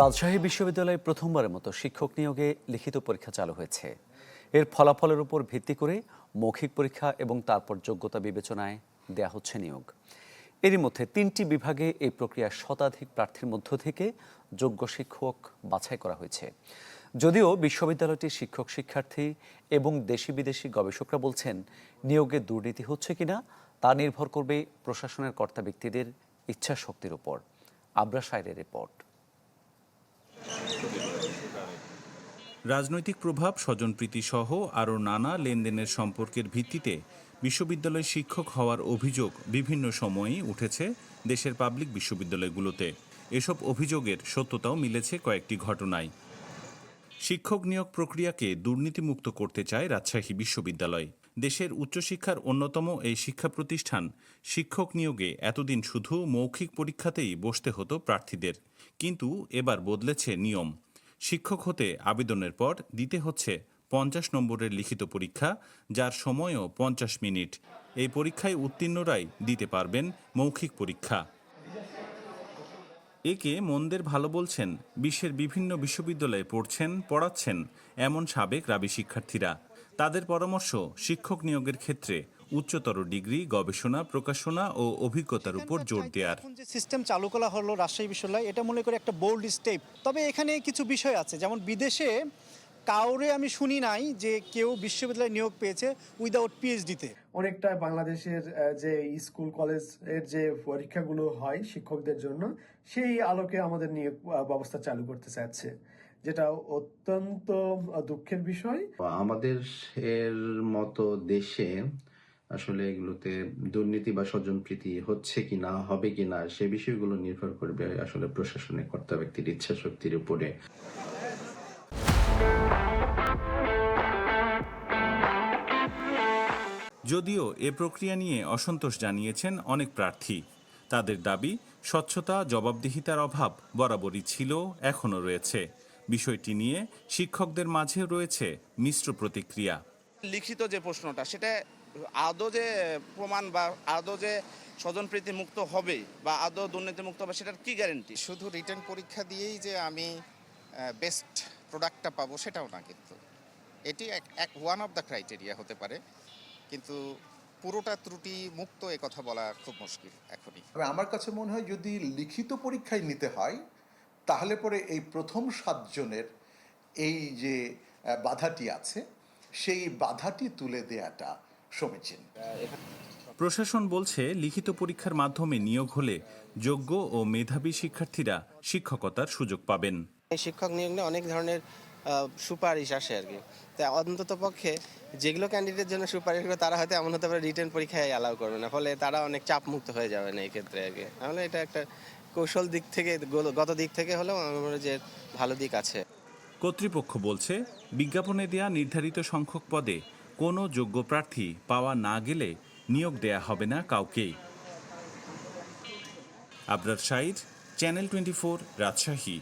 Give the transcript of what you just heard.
রাজশাহী বিশ্ববিদ্যালয়ে প্রথমবারের মতো শিক্ষক নিয়োগে লিখিত পরীক্ষা চালু হয়েছে। এর ফলাফলের উপর ভিত্তি করে মৌখিক পরীক্ষা এবং তারপর যোগ্যতা বিবেচনায় দেয়া হচ্ছে নিয়োগ। এরই মধ্যে তিনটি বিভাগে এই প্রক্রিয়া শতাধিক প্রার্থীর মধ্য থেকে যোগ্য শিক্ষক বাছাই করা হয়েছে। যদিও বিশ্ববিদ্যালয়টির শিক্ষক শিক্ষার্থী এবং দেশি বিদেশি গবেষকরা বলছেন, নিয়োগে দুর্নীতি হচ্ছে কিনা তা নির্ভর করবে প্রশাসনের কর্তা ব্যক্তিদের ইচ্ছা শক্তির উপর। আবরা সাইরের রিপোর্ট। রাজনৈতিক প্রভাব স্বজনপ্রীতি সহ আরও নানা লেনদেনের সম্পর্কের ভিত্তিতে বিশ্ববিদ্যালয় শিক্ষক হওয়ার অভিযোগ বিভিন্ন সময়েই উঠেছে দেশের পাবলিক বিশ্ববিদ্যালয়গুলোতে। এসব অভিযোগের সত্যতাও মিলেছে কয়েকটি ঘটনায়। শিক্ষক নিয়োগ প্রক্রিয়াকে দুর্নীতিমুক্ত করতে চায় রাজশাহী বিশ্ববিদ্যালয়। দেশের উচ্চশিক্ষার অন্যতম এই শিক্ষা প্রতিষ্ঠান শিক্ষক নিয়োগে এতদিন শুধু মৌখিক পরীক্ষাতেই বসতে হতো প্রার্থীদের। কিন্তু এবার বদলেছে নিয়ম। শিক্ষক হতে আবেদনের পর দিতে হচ্ছে পঞ্চাশ নম্বরের লিখিত পরীক্ষা, যার সময়ও পঞ্চাশ মিনিট। এই পরীক্ষায় উত্তীর্ণরাই দিতে পারবেন মৌখিক পরীক্ষা। একে মন্দের ভালো বলছেন, বিশ্বের বিভিন্ন বিশ্ববিদ্যালয়ে পড়ছেন, পড়াচ্ছেন এমন সাবেক রাবি শিক্ষার্থীরা। তাদের পরামর্শ শিক্ষক নিয়োগের ক্ষেত্রে উচ্চতর ডিগ্রি গবেষণা প্রকাশনা ও অভিজ্ঞতার উপর জোর দেওয়ার এখন যে সিস্টেম চালু করা হলো রাজশাহী বিশ্ববিদ্যালয় এটা মনে করি একটা বোল্ড স্টেপ তবে এখানে কিছু বিষয় আছে যেমন বিদেশে কাউরে আমি শুনি নাই যে কেউ বিশ্ববিদ্যালয়ে নিয়োগ পেয়েছে উইদাউট পিএইচডিতে অনেকটা বাংলাদেশের যে স্কুল কলেজের যে পরীক্ষাগুলো হয় শিক্ষকদের জন্য সেই আলোকে আমাদের নিয়োগ ব্যবস্থা চালু করতে চাচ্ছে যেটা অত্যন্ত দুঃখের বিষয়। আমাদের এর মতো দেশে আসলে এগুলোতে দুর্নীতি বা স্বজনপ্রীতি হচ্ছে কি না হবে কি না সে বিষয়গুলো নির্ভর করবে আসলে প্রশাসনের কর্তা ব্যক্তির ইচ্ছা শক্তির উপরে। যদিও এ প্রক্রিয়া নিয়ে অসন্তোষ জানিয়েছেন অনেক প্রার্থী। তাদের দাবি, স্বচ্ছতা, জবাবদিহিতার অভাব বরাবরই ছিল, এখনও রয়েছে। বিষয়টি নিয়ে শিক্ষকদের মাঝেও রয়েছে মিশ্র প্রতিক্রিয়া। লিখিত যে প্রশ্নটা সেটা আদৌ যে প্রমাণ বা আদৌ যে স্বজনপ্রীতি মুক্ত হবে বা আদৌ দুর্নীতি মুক্ত হবে সেটার কি গ্যারেন্টি শুধু রিটার্ন পরীক্ষা দিয়েই যে আমি বেস্ট প্রোডাক্টটা পাবো সেটাও না কিন্তু। এটি এক ওয়ান অফ দ্য ক্রাইটেরিয়া হতে পারে। কিন্তু পুরোটা ত্রুটি মুক্ত এ কথা বলা খুব মুশকিল এখনই। তবে আমার কাছে মনে হয় যদি লিখিত পরীক্ষায় নিতে হয় তাহলে পরে এই প্রথম সাতজনের এই যে বাধাটি আছে সেই বাধাটি তুলে দেয়াটা সমীচীন। প্রশাসন বলছে লিখিত পরীক্ষার মাধ্যমে নিয়োগ হলে যোগ্য ও মেধাবী শিক্ষার্থীরা শিক্ষকতার সুযোগ পাবেন। এই শিক্ষক নিয়োগ নিয়ে অনেক ধরনের সুপারিশ আসে আর কি। তাই অন্তত পক্ষে যেগুলো ক্যান্ডিডেটের জন্য সুপারিশ করে তারা হয়তো এমন হতে পারে রিটার্ন পরীক্ষায় অ্যালাউ করবে না। ফলে তারা অনেক চাপ মুক্ত হয়ে যাবে না এই ক্ষেত্রে আর কি। তাহলে এটা একটা কৌশল দিক থেকে গত দিক থেকে হলেও আমার মনে যে ভালো দিক আছে। কর্তৃপক্ষ বলছে, বিজ্ঞাপনে দেয়া নির্ধারিত সংখ্যক পদে কোনো যোগ্য প্রার্থী পাওয়া না গেলে নিয়োগ দেয়া হবে না কাউকে। Abrar Saeed channel twenty Rajshahi.